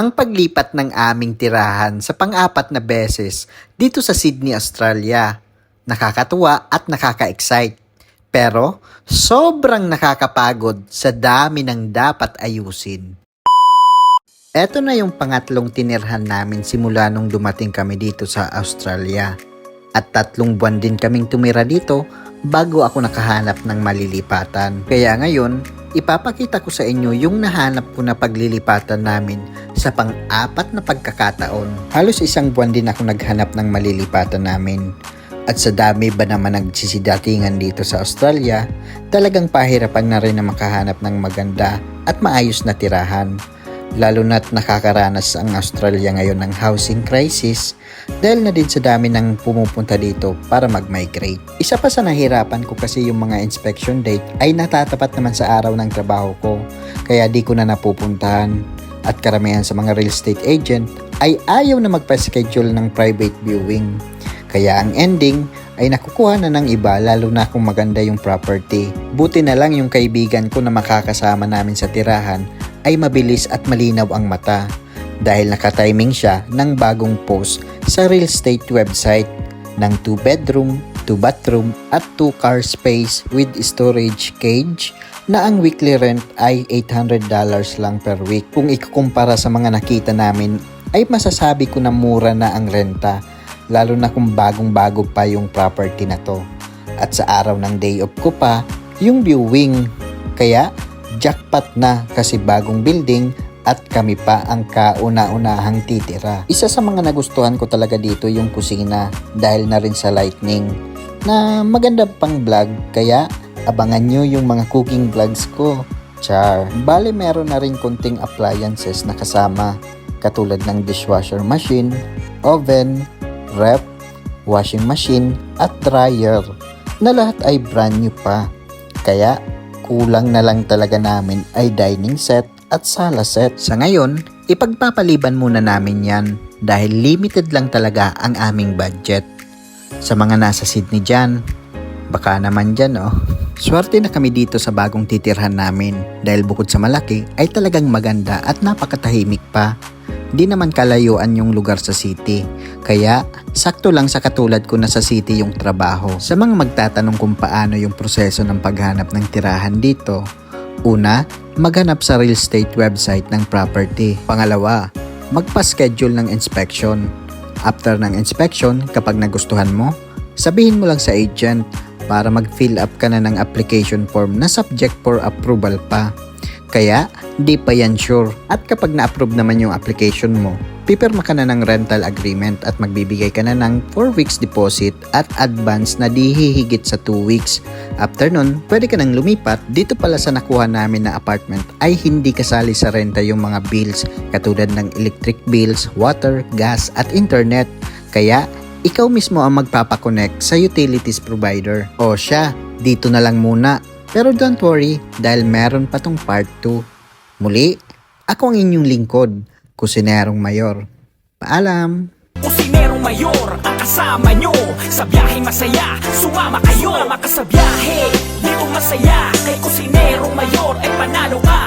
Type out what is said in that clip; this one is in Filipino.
ang paglipat ng aming tirahan sa pang-apat na beses dito sa Sydney, Australia. Nakakatuwa at nakaka-excite. Pero sobrang nakakapagod sa dami ng dapat ayusin. Eto na yung pangatlong tinirhan namin simula nung dumating kami dito sa Australia. At tatlong buwan din kaming tumira dito bago ako nakahanap ng malilipatan. Kaya ngayon, ipapakita ko sa inyo yung nahanap ko na paglilipatan namin sa pang-apat na pagkakataon. Halos isang buwan din ako naghanap ng malilipatan namin. At sa dami ba naman nagsisidatingan dito sa Australia, talagang pahirapan na rin na makahanap ng maganda at maayos na tirahan. Lalo na't nakakaranas ang Australia ngayon ng housing crisis dahil na din sa dami ng pumupunta dito para mag-migrate. Isa pa sa nahirapan ko kasi yung mga inspection date ay natatapat naman sa araw ng trabaho ko kaya di ko na napupuntahan at karamihan sa mga real estate agent ay ayaw na magpa-schedule ng private viewing. Kaya ang ending ay nakukuha na ng iba lalo na kung maganda yung property. Buti na lang yung kaibigan ko na makakasama namin sa tirahan ay mabilis at malinaw ang mata dahil nakatiming siya ng bagong post sa real estate website ng 2 bedroom, 2 bathroom at 2 car space with storage cage na ang weekly rent ay $800 lang per week. Kung ikukumpara sa mga nakita namin ay masasabi ko na mura na ang renta lalo na kung bagong-bago pa yung property na to. At sa araw ng day off ko pa, yung viewing. Kaya jackpot na kasi bagong building at kami pa ang kauna-unahang titira. Isa sa mga nagustuhan ko talaga dito yung kusina dahil na rin sa lightning na maganda pang vlog kaya abangan nyo yung mga cooking vlogs ko. Char. Bale meron na rin konting appliances na kasama katulad ng dishwasher machine, oven, rep, washing machine at dryer na lahat ay brand new pa. Kaya kulang na lang talaga namin ay dining set at sala set. Sa ngayon, ipagpapaliban muna namin yan dahil limited lang talaga ang aming budget. Sa mga nasa Sydney dyan, baka naman dyan oh. Swerte na kami dito sa bagong titirhan namin dahil bukod sa malaki ay talagang maganda at napakatahimik pa. Di naman kalayuan yung lugar sa city. Kaya, sakto lang sa katulad ko na sa city yung trabaho. Sa mga magtatanong kung paano yung proseso ng paghanap ng tirahan dito, una, maghanap sa real estate website ng property. Pangalawa, magpa-schedule ng inspection. After ng inspection, kapag nagustuhan mo, sabihin mo lang sa agent para mag-fill up ka na ng application form na subject for approval pa. Kaya, di pa yan sure. At kapag na-approve naman yung application mo, pipirma ka na ng rental agreement at magbibigay ka na ng 4 weeks deposit at advance na di hihigit sa 2 weeks. After nun, pwede ka nang lumipat. Dito pala sa nakuha namin na apartment ay hindi kasali sa renta yung mga bills katulad ng electric bills, water, gas at internet. Kaya, ikaw mismo ang magpapakonect sa utilities provider. O siya, dito na lang muna. Pero don't worry dahil meron pa tong part 2. Muli, ako ang inyong lingkod, Kusinerong Mayor. Paalam! Kusinerong Mayor ang kasama nyo Sa biyahe masaya, sumama kayo Sumama ka sa biyahe, di masaya Kay Kusinerong Mayor ay panalo ka